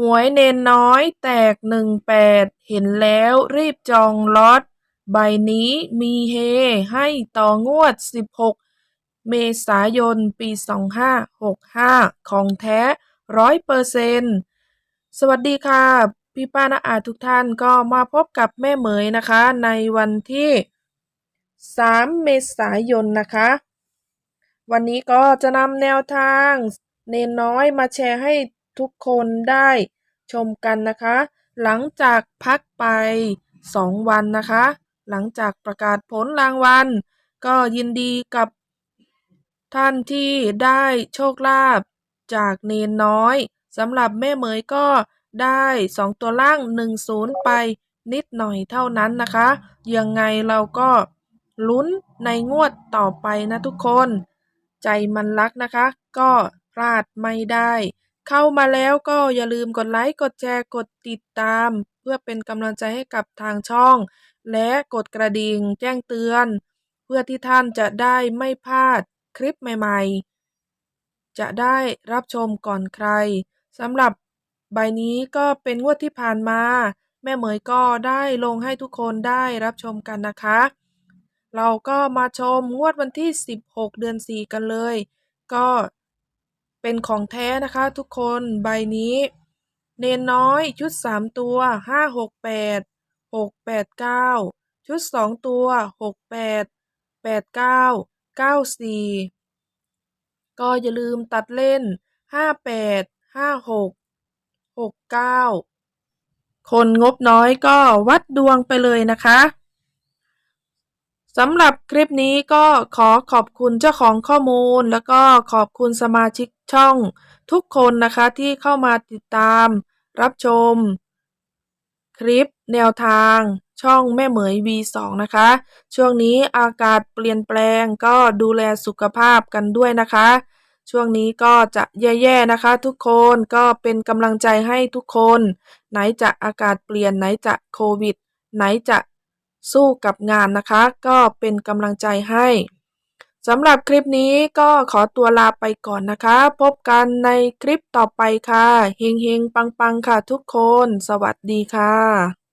หวยเนนน้อยแตกหนึ่งแปดเห็นแล้วรีบจองล็อต ใบนี้มีเฮให้ต่องวด 16 เมษายน ปี 2565 ของแท้ร้อยเปอร์เซนต์สวัสดีค่ะ พี่ป้านาอาทุกท่านก็มาพบกับแม่เหมยนะคะ ในวันที่ 3 เมษายนนะคะ วันนี้ก็จะนำแนวทาง เนนน้อยมาแชร์ให้ ทุกคนได้ชมกันนะคะ หลังจากพักไป 2 วันนะคะ หลังจากประกาศผลรางวัล ก็ยินดีกับท่านที่ได้โชคลาภจากเนนน้อยสำหรับแม่เหมยก็ได้ 2 ตัวล่าง 10 ไปนิดหน่อยเท่านั้นนะคะ ยังไงเราก็ลุ้นในงวดต่อไปนะทุกคน ใจมันรักนะคะ ก็พลาดไม่ได้ เข้ามาแล้วก็อย่าลืมกดไลค์กดแชร์กดติดตาม เพื่อเป็นกำลังใจให้กับทางช่อง และกดกระดิ่งแจ้งเตือน เพื่อที่ท่านจะได้ไม่พลาดคลิปใหม่ ๆ จะได้รับชมก่อนใครสำหรับใบนี้ก็เป็นงวดที่ผ่านมา แม่เหมยก็ได้ลงให้ทุกคนได้รับชมกันนะคะ เราก็มาชมงวดวันที่ 16 เดือน 4 กันเลย ก็ เป็นของแท้นะคะทุกคนใบนี้ เนนน้อยชุด 3 ตัว 5 6 8 6 8 9 ชุด 2 ตัว 6 8 8 9 9 4 ก็อย่าลืมตัดเล่น 5 8 5 6 6 9 คนงบน้อยก็วัดดวงไปเลยนะคะสำหรับคลิปนี้ก็ขอขอบคุณเจ้าของข้อมูล แล้วก็ขอบคุณสมาชิก ช่องทุกคนนะคะที่เข้ามาติดตามรับชม คลิปแนวทางช่องแม่เหมย V2 นะคะ ช่วงนี้อากาศเปลี่ยนแปลงก็ดูแลสุขภาพกันด้วยนะคะ ช่วงนี้ก็จะแย่ๆนะคะ ทุกคนก็เป็นกำลังใจให้ทุกคน ไหนจะอากาศเปลี่ยนไหนจะโควิด ไหนจะสู้กับงานนะคะ ก็เป็นกำลังใจให้ สำหรับคลิปนี้ก็ขอตัวลาไปก่อนนะคะ พบกันในคลิปต่อไปค่ะ เฮงเฮงปังปังค่ะทุกคน สวัสดีค่ะ